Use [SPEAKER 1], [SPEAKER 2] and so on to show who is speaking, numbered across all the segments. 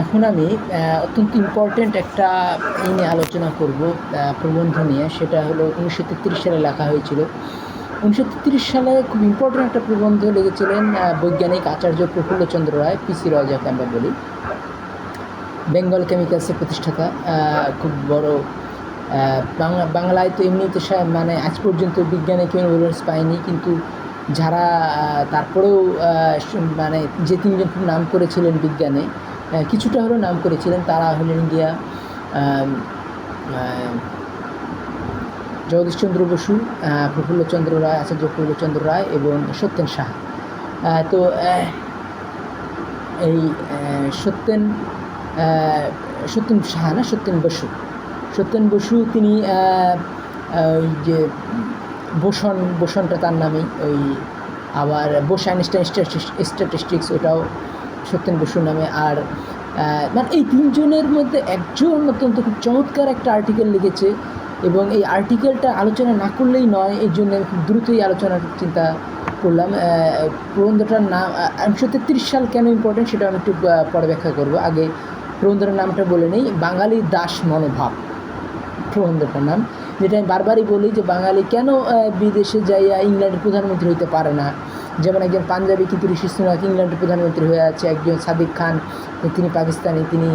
[SPEAKER 1] এখন আমি অত্যন্ত ইম্পর্ট্যান্ট একটা এই নিয়ে আলোচনা করব প্রবন্ধ নিয়ে। সেটা হলো উনিশশো তেত্রিশ সালে লেখা হয়েছিল। উনিশশো তেত্রিশ সালে খুব ইম্পর্ট্যান্ট একটা প্রবন্ধ লিখেছিলেন বৈজ্ঞানিক আচার্য প্রফুল্লচন্দ্র রায়, পিসি রায় যাকে আমরা বলি। বেঙ্গল কেমিক্যালসের প্রতিষ্ঠাতা খুব বড় বাংলা, বাংলায় তো এমনিতে মানে আজ পর্যন্ত বিজ্ঞানে কেউ নোবেল পায়নি, কিন্তু যারা তারপরেও মানে যে তিনজন খুব নাম করেছিলেন বিজ্ঞানে কিছুটা হলেও নাম করেছিলেন তারা হলেন গিয়া জগদীশচন্দ্র বসু প্রফুল্লচন্দ্র রায়, আচার্য প্রফুল্লচন্দ্র রায় এবং সত্যেন সাহা। তো এই সত্যেন সত্যেন সাহা না, সত্যেন বসু। সত্যেন বসু তিনি ওই যে বোসন, বোসনটা তার নামেই ওই আবার বোস আইনস্টাইন স্ট্যাটিস্টিক্স ওটাও সত্যেন বসুর নামে আর মানে এই তিনজনের মধ্যে একজন অত্যন্ত খুব চমৎকার একটা আর্টিকেল লিখেছে এবং এই আর্টিকেলটা আলোচনা না করলেই নয় এই জন্য আমি খুব দ্রুতই আলোচনার চিন্তা করলাম। প্রবন্ধটার নাম উনিশশো তেত্রিশ সাল কেন ইম্পর্টেন্ট সেটা আমি একটু পরে ব্যাখ্যা করব। আগে প্রবন্ধটার নামটা বলে নেই, বাঙালি দাস মনোভাব। প্রবন্ধটার নাম, যেটা আমি বারবারই বলি যে বাঙালি কেন বিদেশে যাইয়া ইংল্যান্ডের প্রধানমন্ত্রী হইতে পারে না? যেমন একজন পাঞ্জাবি কিন্তু ঋষি সুনাক ইংল্যান্ডের প্রধানমন্ত্রী হয়ে আছে, একজন সাদিক খান, তিনি পাকিস্তানি, তিনি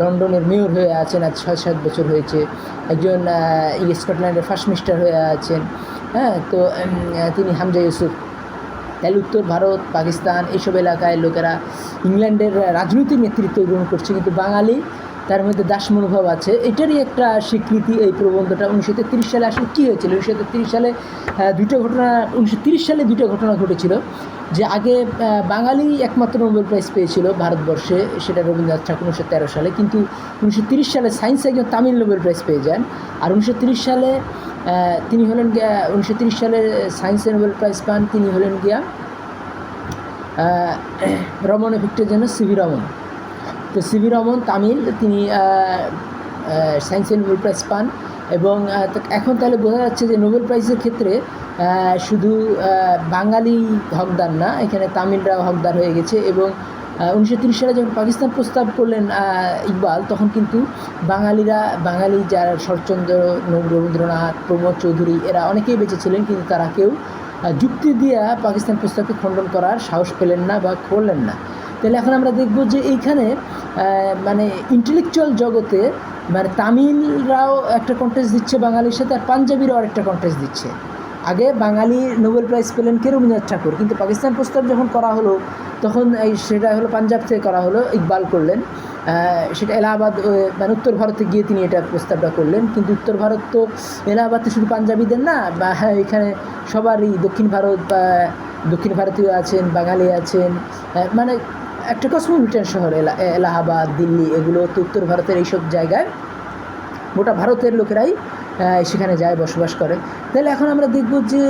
[SPEAKER 1] লন্ডনের মেয়র হয়ে আছেন, আজ ছয় সাত বছর হয়েছে। একজন স্কটল্যান্ডের ফার্স্ট মিনিস্টার হয়ে আছেন। হ্যাঁ তো তিনি হামজা ইউসুফ। তাহলে উত্তর ভারত, পাকিস্তান, এইসব এলাকায় লোকেরা ইংল্যান্ডের রাজনৈতিক নেতৃত্ব গ্রহণ করছে, কিন্তু বাঙালি তার মধ্যে দাস মনোভাব আছে। এটারই একটা স্বীকৃতি এই প্রবন্ধটা। উনিশশো তেত্রিশ সালে আসলে কী হয়েছিল? উনিশশো তেত্রিশ সালে দুটো ঘটনা, উনিশশো তিরিশ সালে দুটো ঘটনা ঘটেছিল যে আগে বাঙালি একমাত্র নোবেল প্রাইজ পেয়েছিল ভারতবর্ষে, সেটা রবীন্দ্রনাথ ঠাকুর উনিশশো তেরো সালে। কিন্তু উনিশশো তিরিশ সালে সায়েন্সে একজন তামিল নোবেল প্রাইজ পেয়ে যান আর উনিশশো তিরিশ সালে তিনি হলেন গিয়া, উনিশশো তিরিশ সালে সায়েন্সে নোবেল প্রাইজ পান, তিনি হলেন গিয়া রমন এফেক্টের জন্য সিভি রমন তো সিভি রমন তামিল, তিনি সায়েন্সে নোবেল প্রাইজ পান এবং এখন তাহলে বোঝা যাচ্ছে যে নোবেল প্রাইজের ক্ষেত্রে শুধু বাঙালি হকদার না, এখানে তামিলরাও হকদার হয়ে গেছে এবং উনিশশো তিরিশ সালে যখন পাকিস্তান প্রস্তাব করলেন ইকবাল, তখন কিন্তু বাঙালিরা, বাঙালি যারা শরৎচন্দ্র রবীন্দ্রনাথ, প্রমোদ চৌধুরী, এরা অনেকেই বেঁচে ছিলেন, কিন্তু তারা কেউ যুক্তি দিয়ে পাকিস্তান প্রস্তাবকে খণ্ডন করার সাহস পেলেন না বা করলেন না। তাহলে এখন আমরা দেখব যে এইখানে মানে ইন্টেলেকচুয়াল জগতে মানে তামিলরাও একটা কন্টেস্ট দিচ্ছে বাঙালির সাথে আর পাঞ্জাবিরাও একটা কন্টেস্ট দিচ্ছে। আগে বাঙালি নোবেল প্রাইজ পেলেন কে রবীন্দ্রনাথ ঠাকুর কিন্তু পাকিস্তান প্রস্তাব যখন করা হলো তখন এই সেটা হলো পাঞ্জাব থেকে করা হলো ইকবাল করলেন। সেটা এলাহাবাদ মানে উত্তর ভারতে গিয়ে তিনি এটা প্রস্তাবটা করলেন। কিন্তু উত্তর ভারত তো এলাহাবাদে শুধু পাঞ্জাবিদের না বা হ্যাঁ, এখানে সবারই দক্ষিণ ভারত বা দক্ষিণ ভারতীয় আছেন বাঙালি আছেন। মানে একটা কসমোপলিটান শহর, এলা, এলাহাবাদ, দিল্লি, এগুলো তো উত্তর ভারতের এইসব জায়গায়। গোটা ভারতের লোকেরাই সেখানে যায়, বসবাস করে। তাহলে এখন আমরা দেখব যে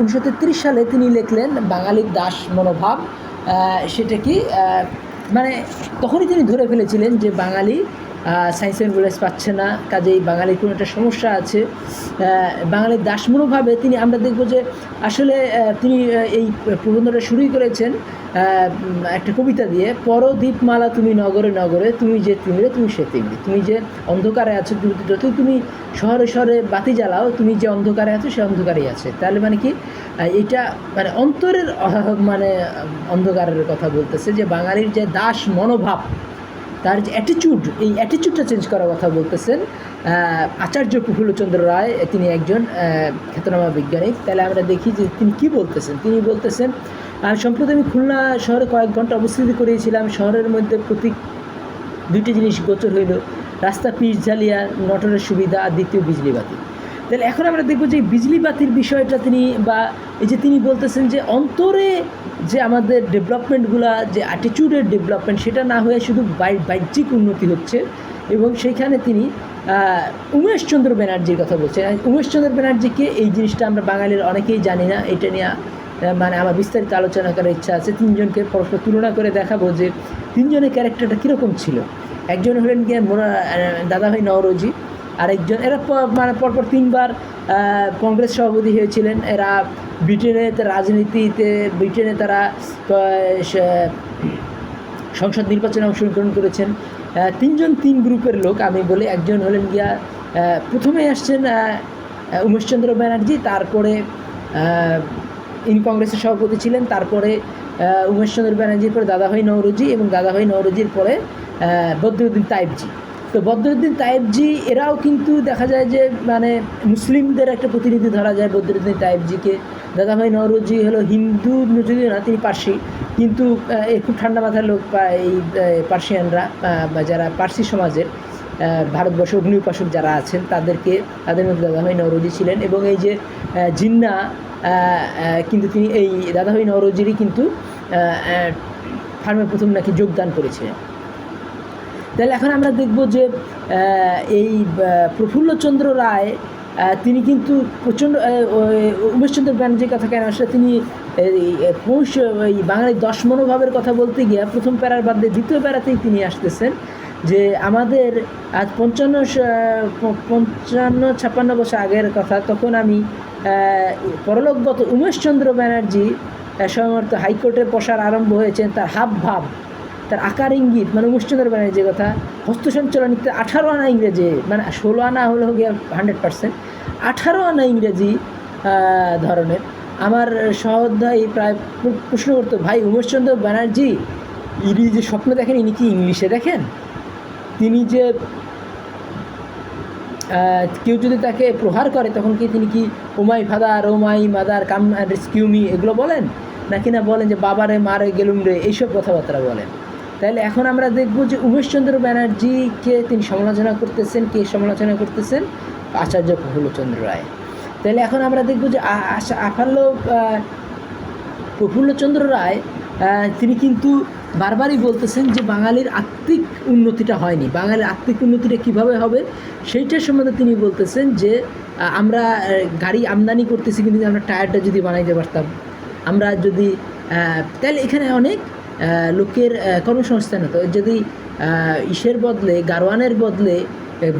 [SPEAKER 1] উনিশশো তেত্রিশ সালে তিনি লিখলেন বাঙালির দাস মনোভাব সেটা কি মানে তখনই তিনি ধরে ফেলেছিলেন যে বাঙালি সায়েন্স নোবেল পাচ্ছে না, কাজেই বাঙালির কোনো একটা সমস্যা আছে। বাঙালির দাস মনোভাবে তিনি, আমরা দেখব যে আসলে তিনি এই প্রবন্ধটা শুরুই করেছেন একটা কবিতা দিয়ে, পরদীপমালা তুমি নগরে নগরে, তুমি যে তিমিরে, তুমি সে তিমিরে। তুমি যে অন্ধকারে আছো, তুমি যতই তুমি শহরে শহরে বাতি জ্বালাও, তুমি যে অন্ধকারে আছো, সে অন্ধকারেই আছে। তাহলে মানে কি? এটা মানে অন্তরের মানে অন্ধকারের কথা বলতেছে যে বাঙালির যে দাস মনোভাব তার যে অ্যাটিচিউড এই অ্যাটিচিউডটা চেঞ্জ করার কথা বলতেছেন আচার্য প্রফুল্লচন্দ্র রায়, তিনি একজন খ্যাতনামা বিজ্ঞানী তাহলে আমরা দেখি যে তিনি কি বলতেছেন? তিনি বলতেছেন সম্প্রতি আমি খুলনা শহরে কয়েক ঘণ্টা অবস্থিতি করিয়েছিলাম। শহরের মধ্যে প্রতি দুইটি জিনিস গোচর হইল। রাস্তা পিচ ঝালিয়া মোটরের সুবিধা, আর দ্বিতীয় বিজলি বাতি তাহলে এখন আমরা দেখব যে বিজলি বাতির বিষয়টা তিনি বা এই যে তিনি বলতেছেন যে অন্তরে যে আমাদের ডেভেলপমেন্টগুলা, যে অ্যাটিটিউডের ডেভেলপমেন্ট, সেটা না হয়ে শুধু বাহ্যিক উন্নতি হচ্ছে এবং সেইখানে তিনি উমেশচন্দ্র ব্যানার্জির কথা বলছেন। উমেশচন্দ্র ব্যানার্জিকে এই জিনিসটা আমরা বাঙালির অনেকেই জানি না। এটা নিয়ে মানে আমার বিস্তারিত আলোচনা করার ইচ্ছা আছে। তিনজনকে পরস্পর তুলনা করে দেখাবো যে তিনজনের ক্যারেক্টারটা কীরকম ছিল। একজন হলেন গিয়ে মোনা দাদাভাই নওরোজি আরেকজন, এরা মানে পরপর তিনবার কংগ্রেস সভাপতি হয়েছিলেন। এরা ব্রিটেনে রাজনীতিতে, ব্রিটেনে তারা সংসদ নির্বাচনে অংশগ্রহণ করেছেন। তিনজন তিন গ্রুপের লোক, আমি বলি, একজন হলেন গিয়া প্রথমে আসছেন উমেশচন্দ্র ব্যানার্জি, তারপরে ইন কংগ্রেসের সভাপতি ছিলেন, তারপরে উমেশচন্দ্র ব্যানার্জির পরে দাদাভাই নওরোজি এবং দাদাভাই নওরোজির পরে বদরুদ্দিন তাইবজি। তো বদরুদ্দিন তাইবজি এরাও কিন্তু দেখা যায় যে মানে মুসলিমদের একটা প্রতিনিধি ধরা যায় বদরুদ্দিন তাইবজিকে দাদাভাই নওরোজি হলো হিন্দু যদিও না, তিনি পার্সি। কিন্তু খুব ঠান্ডা মাথার লোক এই পার্সিয়ানরা যারা পার্সি সমাজের ভারতবর্ষে অগ্নি উপাসক যারা আছেন, তাদেরকে, তাদের মধ্যে দাদাভাই নওরোজি ছিলেন এবং এই যে জিন্না কিন্তু তিনি এই দাদাভাই নওরোজিরই কিন্তু ফার্মে প্রথম নাকি যোগদান করেছিলেন। তাহলে এখন আমরা দেখব যে এই প্রফুল্লচন্দ্র রায় তিনি কিন্তু প্রচণ্ড উমেশচন্দ্র ব্যানার্জির কথা কেন? আসলে তিনি পৌষ এই বাঙালির দশ মনোভাবের কথা বলতে গিয়ে প্রথম প্যারার বাদ দিয়ে দ্বিতীয় প্যারাতেই তিনি আসতেছেন যে আমাদের আজ পঞ্চান্ন পঞ্চান্ন ছাপ্পান্ন বছর আগের কথা তখন আমি পরলোকগত উমেশচন্দ্র ব্যানার্জি আহ, হাইকোর্টের হাইকোর্টে বসার আরম্ভ হয়েছেন তার হাব ভাব তার আকার ইঙ্গিত মানে মুষ্টিধর যে কথা, হস্তসঞ্চালন ইত্যাদি আঠারো আনা ইংরেজি মানে ষোলো আনা হলো গিয়ে হান্ড্রেড পার্সেন্ট আঠারো আনা ইংরেজি ধরনের। আমার সহোদয় প্রায় প্র- প্রশ্ন করতো, ভাই, উমেশচন্দ্র ব্যানার্জি, ইনি যে স্বপ্ন দেখেন, ইনি কি ইংলিশে দেখেন? তিনি যে কেউ যদি তাকে প্রহার করে, তখন কি তিনি কি oh my father oh my mother, come rescue me, এগুলো বলেন? নাকি না বলেন যে, বাবারে, মারে, গেলুম রে, এইসব কথাবার্তা বলেন। তাহলে এখন আমরা দেখব যে উমেশচন্দ্র ব্যানার্জিকে তিনি সমালোচনা করতেছেন, কে সমালোচনা করতেছেন? আচার্য প্রফুল্লচন্দ্র রায়। তাহলে এখন আমরা দেখব যে আফাল্য প্রফুল্লচন্দ্র রায় তিনি কিন্তু বারবারই বলতেছেন যে বাঙালির আত্মিক উন্নতিটা হয়নি। বাঙালির আত্মিক উন্নতিটা কীভাবে হবে? সেইটার সম্বন্ধে তিনি বলতেছেন যে আমরা গাড়ি আমদানি করতেছি, কিন্তু আমরা টায়ারটা যদি বানাইতে পারতাম। আমরা যদি তাহলে এখানে অনেক লোকের কর্মসংস্থান হতো। যদি ইসের বদলে, গারোয়ানের বদলে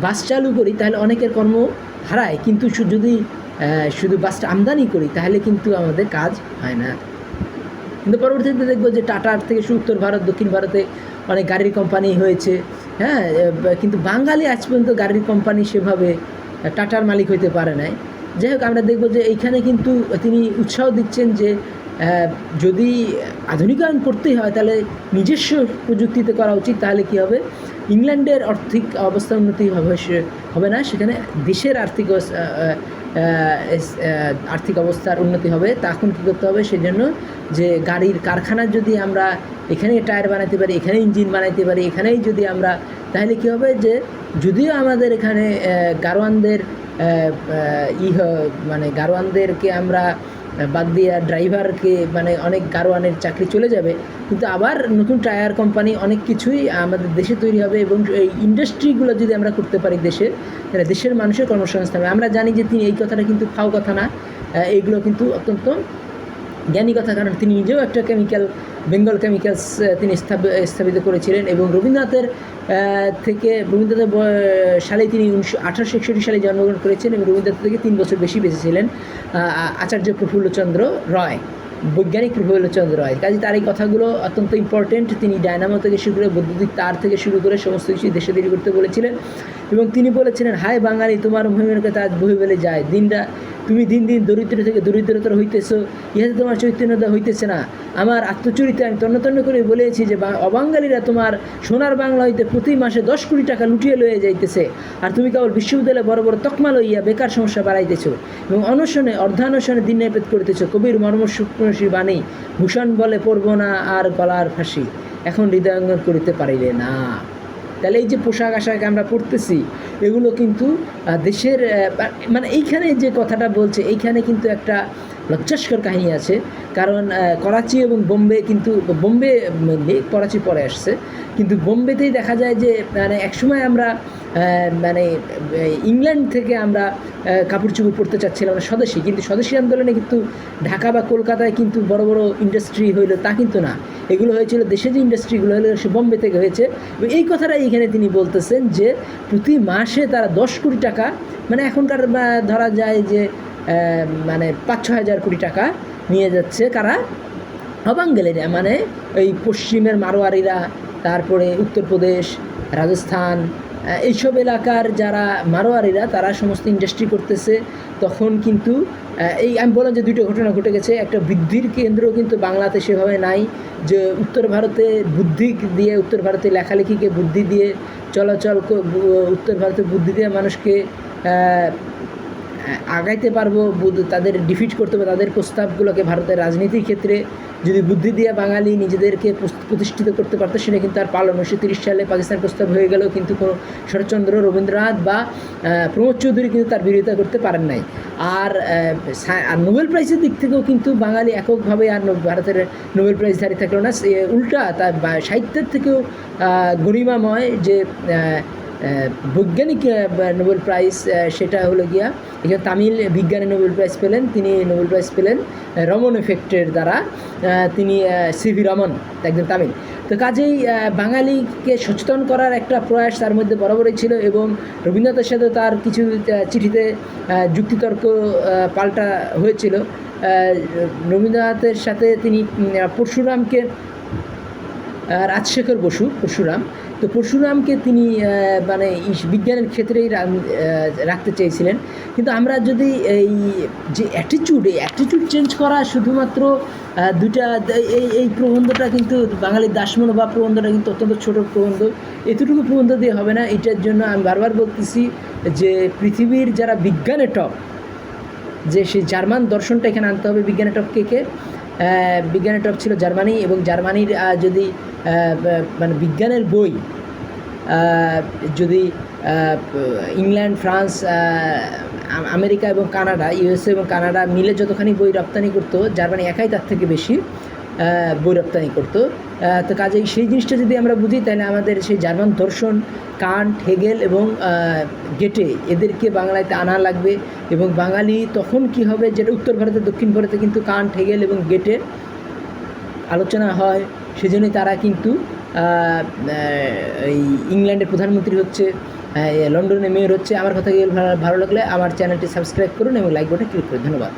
[SPEAKER 1] বাস চালু করি, তাহলে অনেকের কর্ম হারায়। কিন্তু যদি শুধু বাসটা আমদানি করি, তাহলে কিন্তু আমাদের কাজ হয় না। কিন্তু পরবর্তীতে দেখব যে টাটার থেকে শুধু উত্তর ভারত, দক্ষিণ ভারতে অনেক গাড়ির কোম্পানি হয়েছে। হ্যাঁ কিন্তু বাঙালি আজ পর্যন্ত গাড়ির কোম্পানি সেভাবে টাটার মালিক হইতে পারে নাই। যাই হোক, আমরা দেখব যে এইখানে কিন্তু তিনি উৎসাহ দিচ্ছেন যে যদি আধুনিকায়ন করতেই হয়, তাহলে নিজস্ব প্রযুক্তিতে করা উচিত, তাহলে কি হবে? ইংল্যান্ডের আর্থিক অবস্থা উন্নতি হবে হবে না, সেখানে দেশের আর্থিক আর্থিক অবস্থার উন্নতি হবে তখন কী করতে হবে? সেজন্য যে গাড়ির কারখানা যদি আমরা এখানে টায়ার বানাতে পারি এখানে ইঞ্জিন বানাইতে পারি, এখানেই যদি আমরা, তাহলে কী হবে যে যদিও আমাদের এখানে গারোয়ানদের ই মানে গারোয়ানদেরকে আমরা বাদ দিয়ে ড্রাইভারকে মানে অনেক গারোয়ানের চাকরি চলে যাবে। কিন্তু আবার নতুন টায়ার কোম্পানি অনেক কিছুই আমাদের দেশে তৈরি হবে এবং এই ইন্ডাস্ট্রিগুলো যদি আমরা করতে পারি দেশের, তাহলে দেশের মানুষের কর্মসংস্থান হবে। আমরা জানি যে তিনি এই কথাটা কিন্তু ফাও কথা না। এইগুলো কিন্তু অত্যন্ত জ্ঞানী কথা, কারণ তিনি নিজেও একটা কেমিক্যাল বেঙ্গল কেমিক্যালস তিনি স্থাপ- স্থাপিত করেছিলেন এবং রবীন্দ্রনাথের থেকে রবীন্দ্রনাথের সালে তিনি উনিশশো, আঠারোশো একষট্টি সালে জন্মগ্রহণ করেছেন এবং রবীন্দ্রনাথ থেকে তিন বছর বেশি বেঁচে ছিলেন আচার্য প্রফুল্লচন্দ্র রয়, বৈজ্ঞানিক প্রফুল্লচন্দ্র রয়। কাজে তার এই কথাগুলো অত্যন্ত ইম্পর্টেন্ট তিনি ডায়নামো থেকে শুরু করে বৈদ্যুতিক তার থেকে শুরু করে সমস্ত কিছু দেশে তৈরি করতে বলেছিলেন এবং তিনি বলেছিলেন, হায় বাঙালি, তোমার মহিমের কথা আজ বহি বেলে যায়। দিনটা তুমি দিন দিন দরিদ্র থেকে দরিদ্রতর হইতেছ, ইহাতে তোমার চৈতন্যতা হইতেছে না। আমার আত্মচরিত্রে আমি তন্ন তন্ন করে বলেছি যে অবাঙালিরা তোমার সোনার বাংলা হইতে প্রতি মাসে দশ কোটি টাকা লুটিয়ে লয়ে যাইতেছে। আর তুমি কেবল বিশ্ববিদ্যালয়ে বড় বড় তকমা লইয়া বেকার সমস্যা বাড়াইতেছ এবং অনশনে, অর্ধানশনে দিন নির্পেদ করিতেছ। কবির মর্ম সুপ্রসী বাণী, ভূষণ বলে পড়ব না আর গলার ফাঁসি। এখন হৃদয়ঙ্গন করিতে পারিলে না। তাহলে এই যে পোশাক আশাক আমরা পড়তেছি এগুলো কিন্তু দেশের মানে এইখানে যে কথাটা বলছে, এইখানে কিন্তু একটা লজ্জাস্কর কাহিনী আছে। কারণ করাচি এবং বোম্বে কিন্তু, বোম্বে করাচি পরে আসছে। কিন্তু বোম্বেতেই দেখা যায় যে মানে একসময় আমরা মানে ইংল্যান্ড থেকে আমরা কাপড় চোপড় পরতে চাচ্ছিলাম না স্বদেশী। কিন্তু স্বদেশী আন্দোলনে কিন্তু ঢাকা বা কলকাতায় কিন্তু বড় বড় ইন্ডাস্ট্রি হইল তা কিন্তু না। এগুলো হয়েছিল দেশে যে ইন্ডাস্ট্রিগুলো হলো সে বোম্বে থেকে হয়েছে। এই কথাটাই এখানে তিনি বলতেছেন যে, প্রতি মাসে তারা দশ কোটি টাকা মানে এখনকার ধরা যায় যে মানে পাঁচ ছ হাজার কোটি টাকা নিয়ে যাচ্ছে কারা? অবাঙ্গেলেরা মানে এই পশ্চিমের মারোয়ারিরা তারপরে উত্তরপ্রদেশ, রাজস্থান এইসব এলাকার যারা মারোয়ারিরা তারা সমস্ত ইন্ডাস্ট্রি করতেছে। তখন কিন্তু এই আমি বললাম যে দুটো ঘটনা ঘটে গেছে। একটা বৃদ্ধির কেন্দ্র কিন্তু বাংলাতে সেভাবে নাই যে উত্তর ভারতে বুদ্ধি দিয়ে, উত্তর ভারতে লেখালেখিকে বুদ্ধি দিয়ে, চলাচল উত্তর ভারতে বুদ্ধি দিয়ে মানুষকে আগাইতে পারব তাদের ডিফিট করতে পারব তাদের প্রস্তাবগুলোকে ভারতের রাজনীতির ক্ষেত্রে যদি বুদ্ধি দিয়ে বাঙালি নিজেদেরকে প্রতিষ্ঠিত করতে পারতো, সেটা কিন্তু আর পারল উনিশশো তিরিশ সালে পাকিস্তান প্রস্তাব হয়ে গেলেও কিন্তু কোনো শরৎচন্দ্র, রবীন্দ্রনাথ বা প্রমোদ চৌধুরী কিন্তু তার বিরোধিতা করতে পারেন নাই। আর আর নোবেল প্রাইজের দিক থেকেও কিন্তু বাঙালি এককভাবে আর ভারতের নোবেল প্রাইজ প্রাইজধারী থাকল না। উল্টা তার সাহিত্যের থেকেও গরিমাময় যে বৈজ্ঞানিক নোবেল প্রাইজ সেটা হলো গিয়া এখানে তামিল বিজ্ঞানে নোবেল প্রাইজ পেলেন। তিনি নোবেল প্রাইজ পেলেন রমন এফেক্টের দ্বারা। তিনি সিভি রমন, একজন তামিল। তো কাজেই বাঙালিকে সচেতন করার একটা প্রয়াস তার মধ্যে বরাবরই ছিল এবং রবীন্দ্রনাথের সাথে তার কিছু চিঠিতে যুক্তিতর্ক পাল্টা হয়েছিল। রবীন্দ্রনাথের সাথে তিনি পরশুরামকে রাজশেখর বসু, পরশুরাম। তো পরশুরামকে তিনি মানে বিজ্ঞানের ক্ষেত্রেই রাখতে চেয়েছিলেন। কিন্তু আমরা যদি এই যে অ্যাটিটিউড এই অ্যাটিটিউড চেঞ্জ করা শুধুমাত্র দুটা এই এই প্রবন্ধটা কিন্তু বাঙালির দাসমন বা প্রবন্ধটা কিন্তু অত্যন্ত ছোটো প্রবন্ধ, এতটুকু প্রবন্ধ দিয়ে হবে না। এটার জন্য আমি বারবার বলতেছি যে পৃথিবীর যারা বিজ্ঞানের টপ, যে সেই জার্মান দর্শনটা এখানে আনতে হবে বিজ্ঞানের টপ কে কে? বিজ্ঞানের টপ ছিল জার্মানি এবং জার্মানির যদি মানে বিজ্ঞানের বই যদি ইংল্যান্ড, ফ্রান্স আমেরিকা এবং কানাডা ইউএসএ এবং কানাডা মিলে যতখানি বই রপ্তানি করতো, জার্মানি একাই তার থেকে বেশি বই রপ্তানি করতো। তো কাজেই সেই জিনিসটা যদি আমরা বুঝি, তাহলে আমাদের সেই জার্মান দর্শন কান্ট হেগেল এবং গেটে এদেরকে বাংলাতে আনা লাগবে এবং বাঙালি তখন কি হবে, যেটা উত্তর ভারতে, দক্ষিণ ভারতে কিন্তু কান্ট হেগেল এবং গেটে আলোচনা হয়। সেজন্যই তারা কিন্তু এই ইংল্যান্ডের প্রধানমন্ত্রী হচ্ছে লন্ডনে মেয়র হচ্ছে। আমার কথা ভালো লাগলে আমার চ্যানেলটি সাবস্ক্রাইব করুন এবং লাইক বাটনে ক্লিক করুন। ধন্যবাদ।